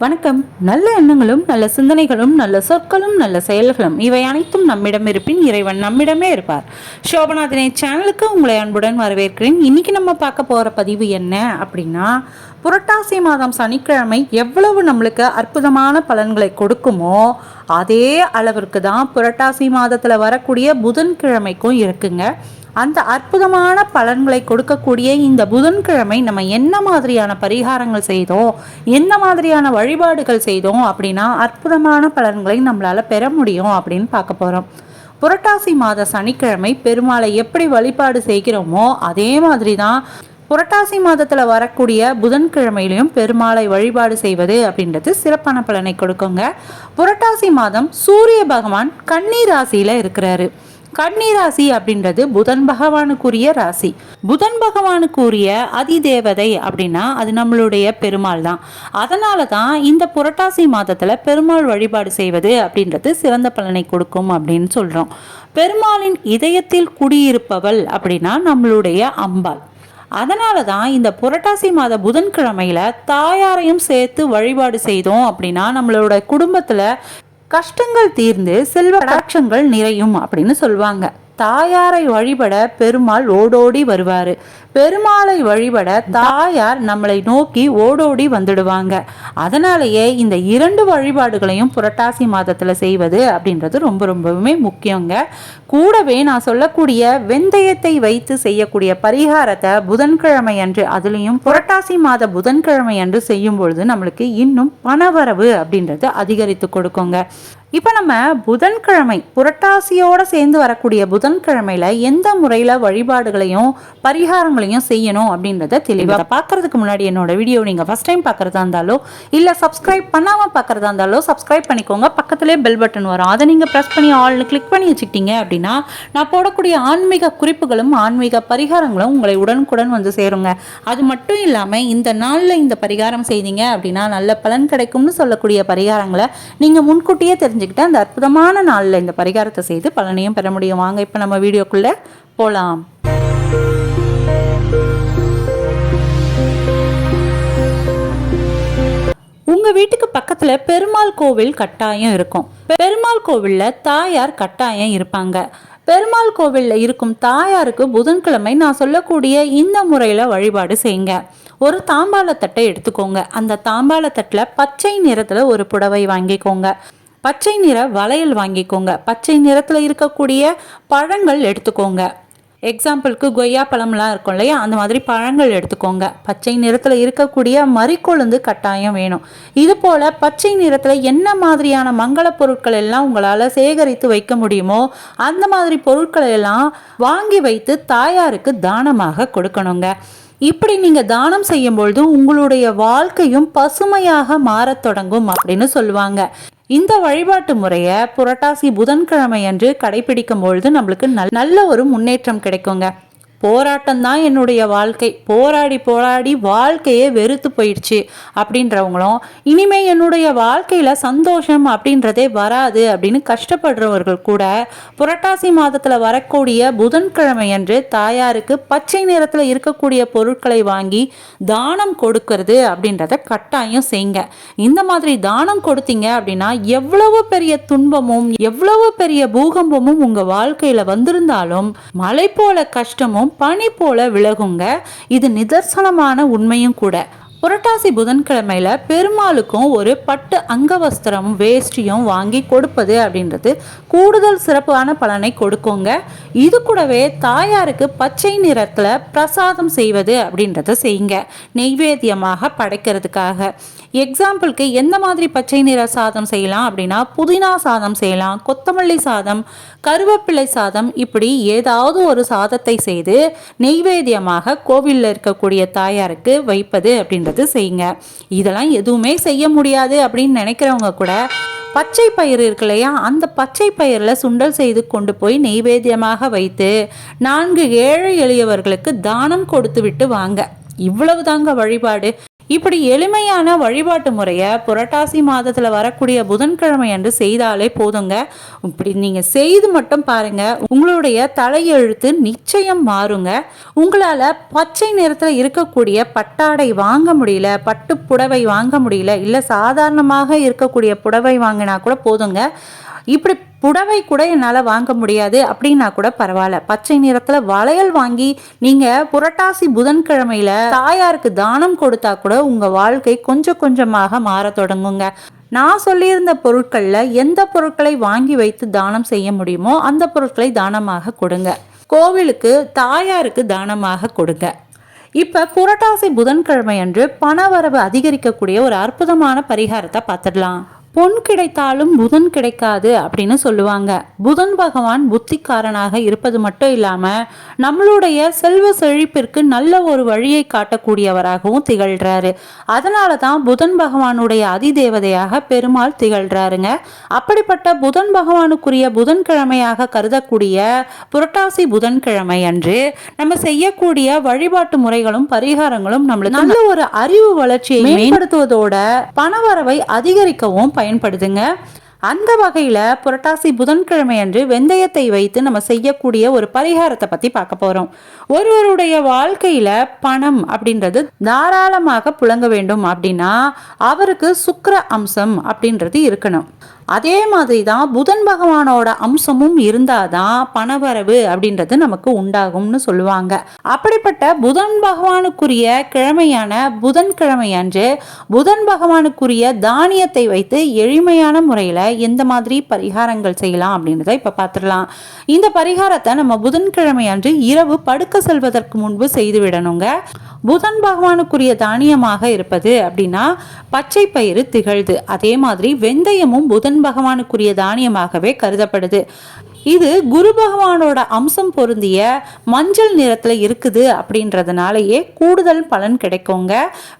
வணக்கம். நல்ல எண்ணங்களும் நல்ல சிந்தனைகளும் நல்ல சொற்களும் நல்ல செயல்களும் இவை அனைத்தும் நம்மிடம் இருப்பின் இறைவன் நம்மிடமே இருப்பார். சோபநாதினை சேனலுக்கு உங்களை அன்புடன் வரவேற்கிறேன். இன்னைக்கு நம்ம பார்க்க போகிற பதிவு என்ன அப்படின்னா புரட்டாசி மாதம் சனிக்கிழமை எவ்வளவு நம்மளுக்கு அற்புதமான பலன்களை கொடுக்குமோ அதே அளவிற்கு தான் புரட்டாசி மாதத்தில் வரக்கூடிய புதன்கிழமைக்கும் இருக்குங்க. அந்த அற்புதமான பலன்களை கொடுக்கக்கூடிய இந்த புதன்கிழமை நம்ம என்ன மாதிரியான பரிகாரங்கள் செய்தோம் என்ன மாதிரியான வழிபாடுகள் செய்தோம் அப்படின்னா அற்புதமான பலன்களை நம்மளால் பெற முடியும் அப்படின்னு பார்க்க போகிறோம் புரட்டாசி மாத சனிக்கிழமை பெருமாளை எப்படி வழிபாடு செய்கிறோமோ அதே மாதிரி தான் புரட்டாசி மாதத்தில் வரக்கூடிய புதன்கிழமையிலையும் பெருமாளை வழிபாடு செய்வது அப்படின்றது சிறப்பான பலனை கொடுக்குங்க. புரட்டாசி மாதம் சூரிய பகவான் கன்னி ராசியில் இருக்கிறாரு. கன்னி ராசி அப்படின்றது புதன் பகவானுக்குரிய ராசி. புதன் பகவானுக்குரிய அதிதேவதை அப்படின்னா அது நம்மளுடைய பெருமாள் தான். அதனால தான் இந்த புரட்டாசி மாதத்துல பெருமாள் வழிபாடு செய்வது அப்படின்றது சிறந்த பலனை கொடுக்கும் அப்படின்னு சொல்றோம். பெருமாளின் இதயத்தில் குடியிருப்பவள் அப்படின்னா நம்மளுடைய அம்பாள். அதனால தான் இந்த புரட்டாசி மாத புதன்கிழமையில தாயாரையும் சேர்த்து வழிபாடு செய்தோம் அப்படின்னா நம்மளோட குடும்பத்துல கஷ்டங்கள் தீர்ந்து செல்வ கடாட்சங்கள் நிறையும் அப்படின்னு சொல்லுவாங்க. தாயாரை வழிபட பெருமாள் ஓடோடி வருவாரு. பெருமாளை வழிபட தாயார் நம்மளை நோக்கி ஓடோடி வந்துடுவாங்க. அதனாலேயே இந்த இரண்டு வழிபாடுகளையும் புரட்டாசி மாதத்தில் செய்வது அப்படின்றது ரொம்ப ரொம்பவுமே முக்கியங்க. கூடவே நான் சொல்லக்கூடிய வெந்தயத்தை வைத்து செய்யக்கூடிய பரிகாரத்தை புதன்கிழமை அன்று அதுலேயும் புரட்டாசி மாத புதன்கிழமை அன்று செய்யும் பொழுது நம்மளுக்கு இன்னும் பணவரவு அப்படின்றது அதிகரித்து கொடுக்குங்க. இப்போ நம்ம புதன்கிழமை புரட்டாசியோட சேர்ந்து வரக்கூடிய புதன்கிழமையில எந்த முறையில் வழிபாடுகளையும் பரிகாரங்களையும் செய்யணும் அப்படின்றத தெளிவாக பார்க்கறதுக்கு முன்னாடி என்னோட வீடியோ நீங்கள் ஃபஸ்ட் டைம் பார்க்குறதா இருந்தாலோ இல்லை சப்ஸ்கிரைப் பண்ணாமல் பார்க்குறதா இருந்தாலோ சப்ஸ்கிரைப் பண்ணிக்கோங்க. பக்கத்துலேயே பெல் பட்டன் வரும். அதை நீங்கள் ப்ரெஸ் பண்ணி ஆல்னு கிளிக் பண்ணி வச்சுக்கிட்டீங்க அப்படின்னா நான் போடக்கூடிய ஆன்மீக குறிப்புகளும் ஆன்மீக பரிகாரங்களும் உங்களை உடனுக்குடன் வந்து சேருங்க. அது மட்டும் இல்லாமல் இந்த நாளில் இந்த பரிகாரம் செய்தீங்க அப்படின்னா நல்ல பலன் கிடைக்கும்னு சொல்லக்கூடிய பரிகாரங்களை நீங்கள் முன்கூட்டியே தெரிஞ்சுக்கிட்டு அந்த அற்புதமான நாளில் இந்த பரிகாரத்தை செய்து பலனையும் பெற முடியும். வாங்க இப்போ நம்ம வீடியோக்குள்ளே போகலாம் உங்க வீட்டுக்கு பக்கத்துல பெருமாள் கோவில் கட்டாயம் இருக்கும். பெருமாள் கோவிலில் தாயார் கட்டாயம் இருப்பாங்க. பெருமாள் கோவிலில் இருக்கும் தாயாருக்கு புதன்கிழமை நான் சொல்லக்கூடிய இந்த முறையில வழிபாடு செய்யுங்க. ஒரு தாம்பாளத்தட்டை எடுத்துக்கோங்க. அந்த தாம்பாளத்தட்டில் பச்சை நிறத்துல ஒரு புடவை வாங்கிக்கோங்க. பச்சை நிற வளையல் வாங்கிக்கோங்க. பச்சை நிறத்தில் இருக்கக்கூடிய பழங்கள் எடுத்துக்கோங்க. எக்ஸாம்பிளுக்கு கொய்யா பழம்லாம் இருக்கும் இல்லையா? அந்த மாதிரி பழங்கள் எடுத்துக்கோங்க. பச்சை நிறத்தில் இருக்கக்கூடிய மறிக்கொழுந்து கட்டாயம் வேணும். இது போல் பச்சை நிறத்தில் என்ன மாதிரியான மங்கள பொருட்கள் எல்லாம் உங்களால் சேகரித்து வைக்க முடியுமோ அந்த மாதிரி பொருட்களை எல்லாம் வாங்கி வைத்து தாயாருக்கு தானமாக கொடுக்கணுங்க. இப்படி நீங்கள் தானம் செய்யும் பொழுது உங்களுடைய வாழ்க்கையும் பசுமையாக மாறத் தொடங்கும் அப்படின்னு சொல்லுவாங்க. இந்த வழிபாட்டு முறையை புரட்டாசி புதன்கிழமை அன்று கடைபிடிக்கும் பொழுது நம்மளுக்கு நல்ல ஒரு முன்னேற்றம் கிடைக்குங்க. போராட்டம் தான் என்னுடைய வாழ்க்கை. போராடி போராடி வாழ்க்கையே வெறுத்து போயிடுச்சு அப்படின்றவங்களும் இனிமே என்னுடைய வாழ்க்கையில் சந்தோஷம் அப்படின்றதே வராது அப்படின்னு கஷ்டப்படுறவர்கள் கூட புரட்டாசி மாதத்தில் வரக்கூடிய புதன்கிழமை அன்று தாயாருக்கு பச்சை நிறத்தில் இருக்கக்கூடிய பொருட்களை வாங்கி தானம் கொடுக்கறது அப்படின்றத கட்டாயம் செய்யுங்க. இந்த மாதிரி தானம் கொடுத்தீங்க அப்படின்னா எவ்வளவு பெரிய துன்பமும் எவ்வளவு பெரிய பூகம்பமும் உங்கள் வாழ்க்கையில் வந்திருந்தாலும் மலை போல கஷ்டமும் பனி போல விலகுங்க. இது நிதர்சனமான உண்மையும் கூட. புரட்டாசி புதன்கிழமையில பெருமாளுக்கும் ஒரு பட்டு அங்கவஸ்திரமும் வேஷ்டியும் வாங்கி கொடுப்பது அப்படின்றது கூடுதல் சிறப்பான பலனை கொடுக்குங்க. இது கூடவே தாயாருக்கு பச்சை நிறத்துல பிரசாதம் செய்வது அப்படின்றத செய்யுங்க. நெய்வேத்தியமாக படைக்கிறதுக்காக. எக்ஸாம்பிளுக்கு எந்த மாதிரி பச்சை நிற சாதம் செய்யலாம் அப்படின்னா புதினா சாதம் செய்யலாம் கொத்தமல்லி சாதம் கருவேப்பிலை சாதம் இப்படி ஏதாவது ஒரு சாதத்தை செய்து நெய்வேத்தியமாக கோவிலில் இருக்கக்கூடிய தாயாருக்கு வைப்பது அப்படின்றது செய்யுங்க. இதெல்லாம் எதுவுமே செய்ய முடியாது அப்படின்னு நினைக்கிறவங்க கூட பச்சை பயிர் இருக்கு இல்லையா அந்த பச்சை பயிரில் சுண்டல் செய்து கொண்டு போய் நெய்வேத்தியமாக வைத்து நான்கு ஏழை எளியவர்களுக்கு தானம் கொடுத்து விட்டு வாங்க. இவ்வளவு தாங்க வழிபாடு. இப்படி எளிமையான வழிபாட்டு முறையை புரட்டாசி மாதத்தில் வரக்கூடிய புதன்கிழமை அன்று செய்தாலே போதுங்க. இப்படி நீங்கள் செய்து மட்டும் பாருங்க. உங்களுடைய தலையெழுத்து நிச்சயம் மாறுங்க. உங்களால் பச்சை நிறத்தில் இருக்கக்கூடிய பட்டாடை வாங்க முடியல பட்டு புடவை வாங்க முடியல இல்லை சாதாரணமாக இருக்கக்கூடிய புடவை வாங்கினா கூட போதுங்க. இப்படி புடவை கூட என்னால் வாங்க முடியாது அப்படின்னா கூட பரவாயில்ல. பச்சை நிறத்தில் வளையல் வாங்கி நீங்கள் புரட்டாசி புதன்கிழமையில தாயாருக்கு தானம் கொடுத்தா கூட உங்கள் வாழ்க்கை கொஞ்சம் கொஞ்சமாக மாற தொடங்குங்க. நான் சொல்லியிருந்த பொருட்களில் எந்த பொருட்களை வாங்கி வைத்து தானம் செய்ய முடியுமோ அந்த பொருட்களை தானமாக கொடுங்க. கோவிலுக்கு தாயாருக்கு தானமாக கொடுங்க. இப்போ புரட்டாசி புதன்கிழமை அன்று பணவரவு அதிகரிக்கக்கூடிய ஒரு அற்புதமான பரிகாரத்தை பார்த்துடலாம். பொன் கிடைத்தாலும் புதன் கிடைக்காது அப்படின்னு சொல்லுவாங்க. புதன் பகவான் புத்திக்காரனாக இருப்பது மட்டும் இல்லாமல் நம்மளுடைய செல்வ செழிப்பிற்கு நல்ல ஒரு வழியை காட்டக்கூடியவராகவும் திகழ்கிறாரு அதனால தான் புதன் பகவானுடைய அதிதேவதையாக பெருமாள் திகழ்கிறாருங்க அப்படிப்பட்ட புதன் பகவானுக்குரிய புதன்கிழமையாக கருதக்கூடிய புரட்டாசி புதன்கிழமை அன்று நம்ம செய்யக்கூடிய வழிபாட்டு முறைகளும் பரிகாரங்களும் நம்மளுக்கு நல்ல ஒரு அறிவு வளர்ச்சியை மேம்படுத்துவதோட பணவரவை அதிகரிக்கவும் பயன்படுதுங்க. அந்த வகையில் புரட்டாசி புதன்கிழமை அன்று வெந்தயத்தை வைத்து நம்ம செய்யக்கூடிய ஒரு பரிகாரத்தை பற்றி பார்க்க போகிறோம் ஒருவருடைய வாழ்க்கையில் பணம் அப்படின்றது தாராளமாக புழங்க வேண்டும் அப்படின்னா அவருக்கு சுக்கர அம்சம் அப்படின்றது இருக்கணும். அதே மாதிரி தான் புதன் பகவானோட அம்சமும் இருந்தாதான் பணவரவு அப்படின்றது நமக்கு உண்டாகும்னு சொல்லுவாங்க. அப்படிப்பட்ட புதன் பகவானுக்குரிய கிழமையான புதன் கிழமையன்று புதன் பகவானுக்குரிய தானியத்தை வைத்து எளிமையான முறையில் எந்த மாதிரி பரிகாரங்கள் செய்யலாம் அப்படின்றத இப்போ பார்த்துடலாம். இந்த பரிகாரத்தை நம்ம புதன்கிழமை அன்று இரவு படுக்க செல்வதற்கு முன்பு செய்து விடணுங்க. புதன் பகவானுக்குரிய தானியமாக இருப்பது அப்படின்னா பச்சை பயிறு திகழ்து. அதே மாதிரி வெந்தயமும் புதன் பகவானுக்குரிய தானியமாகவே கருதப்படுது. இது குரு பகவானோட அம்சம் பொருந்திய மஞ்சள் நிறத்தில் இருக்குது அப்படின்றதுனாலயே கூடுதல் பலன் கிடைக்குங்க.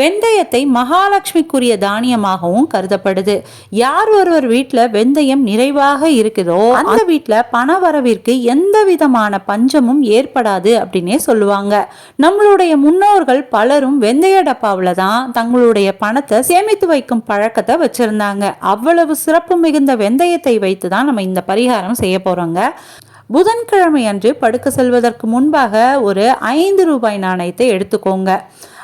வெந்தயத்தை மகாலட்சுமிக்குரிய தானியமாகவும் கருதப்படுது. யார் ஒருவர் வீட்டில் வெந்தயம் நிறைவாக இருக்குதோ அந்த வீட்டில் பண வரவிற்கு எந்த விதமான பஞ்சமும் ஏற்படாது அப்படின்னே சொல்லுவாங்க. நம்மளுடைய முன்னோர்கள் பலரும் வெந்தய டப்பாவில் தான் தங்களுடைய பணத்தை சேமித்து வைக்கும் பழக்கத்தை வச்சிருந்தாங்க. அவ்வளவு சிறப்பு மிகுந்த வெந்தயத்தை வைத்து தான் நம்ம இந்த பரிகாரம் செய்ய போறோம் சொல்லுவாங்க. புதன்கிழமை அன்று படுக்க செல்வதற்கு முன்பாக ஒரு ஐந்து ரூபாய் நாணயத்தை எடுத்துக்கோங்க.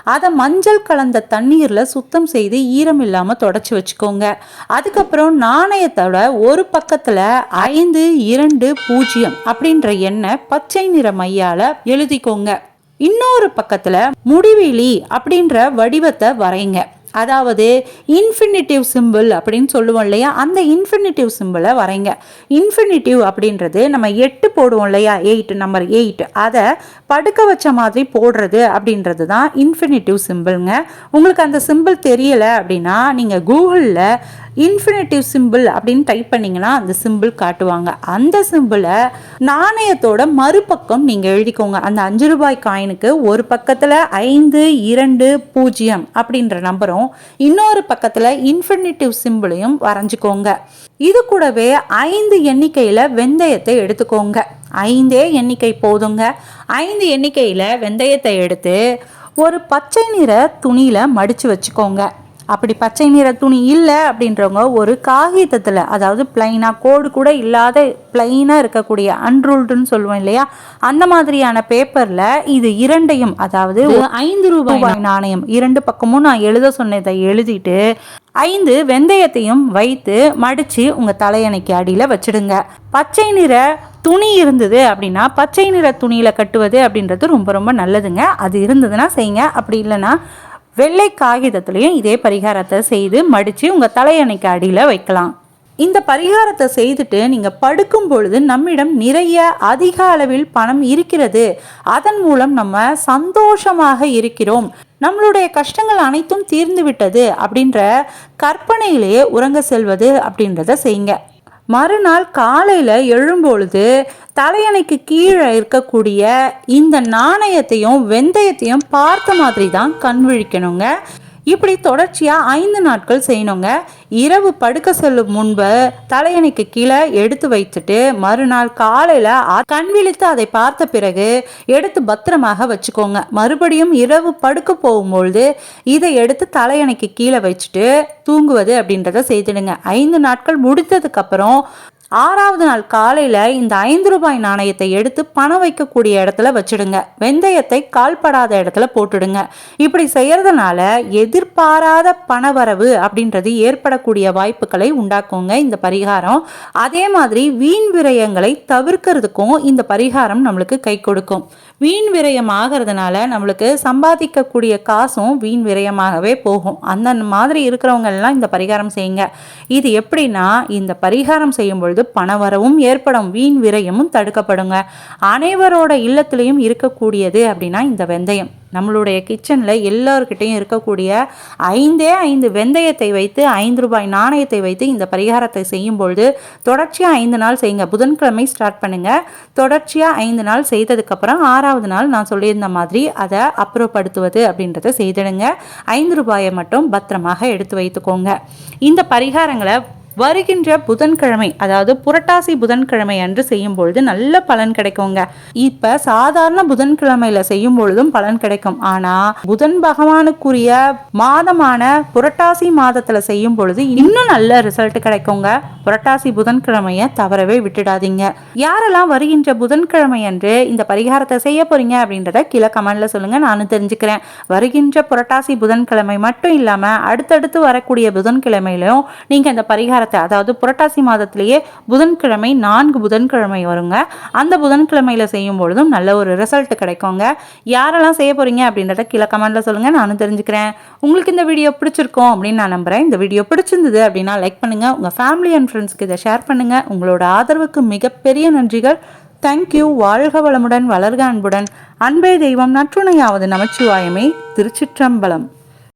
அதை மஞ்சள் கலந்த தண்ணீரில் சுத்தம் செய்து ஈரம் இல்லாமல் தொடச்சி வச்சுக்கோங்க. அதுக்கப்புறம் நாணயத்தோட ஒரு பக்கத்தில் ஐந்து இரண்டு பூஜ்ஜியம் அப்படின்ற எண்ணெய் பச்சை நிற மையால் எழுதிக்கோங்க. இன்னொரு பக்கத்தில் முடிவெளி அப்படின்ற வடிவத்தை வரைங்க. அதாவது இன்ஃபினிட்டிவ் சிம்பிள் அப்படின்னு சொல்லுவோம் இல்லையா? அந்த இன்ஃபினிட்டிவ் சிம்பிளை வரைங்க. இன்ஃபினிட்டிவ் அப்படின்றது நம்ம எட்டு போடுவோம் இல்லையா? எயிட் நம்பர் எயிட் அதை படுக்க வச்ச மாதிரி போடுறது அப்படின்றது தான் இன்ஃபினிட்டிவ் சிம்பிள்ங்க உங்களுக்கு அந்த சிம்பிள் தெரியலை அப்படின்னா நீங்கள் கூகுளில் இன்ஃபினிட்டிவ் சிம்பிள் அப்படின்னு டைப் பண்ணிங்கன்னா அந்த சிம்பிள் காட்டுவாங்க. அந்த சிம்பிளை நாணயத்தோட மறுபக்கம் நீங்கள் எழுதிக்கோங்க. அந்த அஞ்சு ரூபாய் காயினுக்கு ஒரு பக்கத்தில் ஐந்து இரண்டு பூஜ்ஜியம் அப்படின்ற நம்பரும் இன்னொரு பக்கத்தில் இன்ஃபினிட்டிவ் சிம்பிளையும் வரைஞ்சிக்கோங்க. இது கூடவே ஐந்து எண்ணிக்கையில் வெந்தயத்தை எடுத்துக்கோங்க. ஐந்தே எண்ணிக்கை போதுங்க. ஐந்து எண்ணிக்கையில் வெந்தயத்தை எடுத்து ஒரு பச்சை நிற துணியில் மடித்து வச்சுக்கோங்க. அப்படி பச்சை நிற துணி இல்லை அப்படின்றவங்க ஒரு காகிதத்தில் அதாவது பிளைனாக கோடு கூட இல்லாத பிளைனாக இருக்கக்கூடிய அன்ரூல்டுன்னு சொல்லுவோம் இல்லையா? அந்த மாதிரியான பேப்பரில் இது இரண்டையும் அதாவது ஐந்து ரூபாய் நாணயம் இரண்டு பக்கமும் நான் எழுத சொன்னதை எழுதிட்டு ஐந்து வெந்தயத்தையும் வைத்து மடித்து உங்கள் தலையணைக்கு அடியில் வச்சுடுங்க. பச்சை நிற துணி இருந்தது அப்படின்னா பச்சை நிற துணியில் கட்டுவது அப்படின்றது ரொம்ப ரொம்ப நல்லதுங்க. அது இருந்ததுன்னா செய்யுங்க. அப்படி இல்லைன்னா வெள்ளை காகிதத்துலேயும் இதே பரிகாரத்தை செய்து மடித்து உங்கள் தலையணைக்கு அடியில் வைக்கலாம். இந்த பரிகாரத்தை செய்துட்டு நீங்கள் படுக்கும் பொழுது நம்மிடம் நிறைய அதிக அளவில் பணம் இருக்கிறது. அதன் மூலம் நம்ம சந்தோஷமாக இருக்கிறோம். நம்மளுடைய கஷ்டங்கள் அனைத்தும் தீர்ந்து விட்டது அப்படின்ற கற்பனையிலேயே உறங்க செல்வது அப்படின்றத செய்யுங்க. மறுநாள் காலையில் எழும்பொழுது தலையணைக்கு கீழே இருக்கக்கூடிய இந்த நாணயத்தையும் வெந்தயத்தையும் பார்த்த மாதிரி தான் கண் விழிக்கணுங்க. இப்படி தொடர்ச்சியாக ஐந்து நாட்கள் செய்யணுங்க. இரவு படுக்க செல்லும் முன்பு தலையணைக்கு கீழே எடுத்து வைத்துட்டு மறுநாள் காலையில் கண் விழித்து அதை பார்த்த பிறகு எடுத்து பத்திரமாக வச்சுக்கோங்க. மறுபடியும் இரவு படுக்க போகும்பொழுது இதை எடுத்து தலையணைக்கு கீழே வச்சுட்டு தூங்குவது அப்படின்றத செய்திடுங்க. ஐந்து நாட்கள் முடித்ததுக்கப்புறம் ஆறாவது நாள் காலையில் இந்த ஐந்து ரூபாய் நாணயத்தை எடுத்து பணம் வைக்கக்கூடிய இடத்துல வச்சிடுங்க. வெந்தயத்தை கால்படாத இடத்துல போட்டுடுங்க. இப்படி செய்யறதுனால எதிர்பாராத பணவரவு அப்படின்றது ஏற்படக்கூடிய வாய்ப்புகளை உண்டாக்குங்க இந்த பரிகாரம். அதே மாதிரி வீண் விரயங்களை தவிர்க்கிறதுக்கும் இந்த பரிகாரம் நம்மளுக்கு கை கொடுக்கும். வீண் விரயம் ஆகிறதுனால நம்மளுக்கு சம்பாதிக்கக்கூடிய காசும் வீண் விரயமாகவே போகும். அந்த மாதிரி இருக்கிறவங்க எல்லாம் இந்த பரிகாரம் செய்யுங்க. இது எப்படின்னா இந்த பரிகாரம் செய்யும் பொழுது பணவரவும் ஏற்படும் வீண் விரயமும் தடுக்கப்படுங்க. அனைவரோட இல்லத்திலையும் இருக்கக்கூடியது அப்படின்னா இந்த வெந்தயம். நம்மளுடைய கிச்சனில் எல்லோருக்கிட்டையும் இருக்கக்கூடிய ஐந்தே ஐந்து வெந்தயத்தை வைத்து ஐந்து ரூபாய் நாணயத்தை வைத்து இந்த பரிகாரத்தை செய்யும் பொழுது தொடர்ச்சியாக ஐந்து நாள் செய்யுங்க. புதன்கிழமை ஸ்டார்ட் பண்ணுங்கள் தொடர்ச்சியாக ஐந்து நாள் செய்ததுக்கப்புறம் ஆறாவது நாள் நான் சொல்லியிருந்த மாதிரி அதை அப்புறப்படுத்துவது அப்படின்றத செய்திடுங்க. ஐந்து ரூபாயை மட்டும் பத்திரமாக எடுத்து வைத்துக்கோங்க. இந்த பரிகாரங்களை வருகின்ற புதன்கிழமை அதாவது புரட்டாசி புதன்கிழமை அன்று செய்யும் பொழுது நல்ல பலன் கிடைக்குங்க. இப்ப சாதாரண புதன்கிழமையில செய்யும் பொழுதும் பலன் கிடைக்கும். ஆனா புதன் பகவானுக்குரிய மாதமான புரட்டாசி மாதத்துல செய்யும் பொழுது இன்னும் நல்ல ரிசல்ட் கிடைக்குங்க. புரட்டாசி புதன்கிழமைய தவறவே விட்டுடாதீங்க. யாரெல்லாம் வருகின்ற புதன்கிழமை அன்று இந்த பரிகாரத்தை செய்ய போறீங்க அப்படின்றத கீழே கமெண்ட்ல சொல்லுங்க. நானும் தெரிஞ்சுக்கிறேன். வருகின்ற புரட்டாசி புதன்கிழமை மட்டும் இல்லாம அடுத்தடுத்து வரக்கூடிய புதன்கிழமையிலும் நீங்க இந்த பரிகாரத்தை அதாவது புரட்டாசி மாதத்திலேயே புதன்கிழமை நான்கு புதன்கிழமை வருங்க. அந்த புதன்கிழமையில செய்யும் பொழுதும் நல்ல ஒரு ரிசல்ட் கிடைக்குங்க. யாரெல்லாம் செய்ய போறீங்க அப்படின்றத கீழே கமெண்ட்ல சொல்லுங்க. நானும் தெரிஞ்சுக்கிறேன். உங்களுக்கு இந்த வீடியோ பிடிச்சிருக்கோம் அப்படின்னு நான் நம்புறேன். இந்த வீடியோ பிடிச்சிருந்தது அப்படின்னா லைக் பண்ணுங்க. உங்க ஃபேமிலி அண்ட் ஃப்ரெண்ட்ஸ்க்கு இதை ஷேர் பண்ணுங்க. உங்களோட ஆதரவுக்கு மிகப்பெரிய நன்றிகள். தேங்க்யூ வாழ்க வளமுடன் வளர்க அன்புடன். அன்பே தெய்வம் நற்றுணையாவது நமச்சிவாயமே. திருச்சிற்றம்பலம்.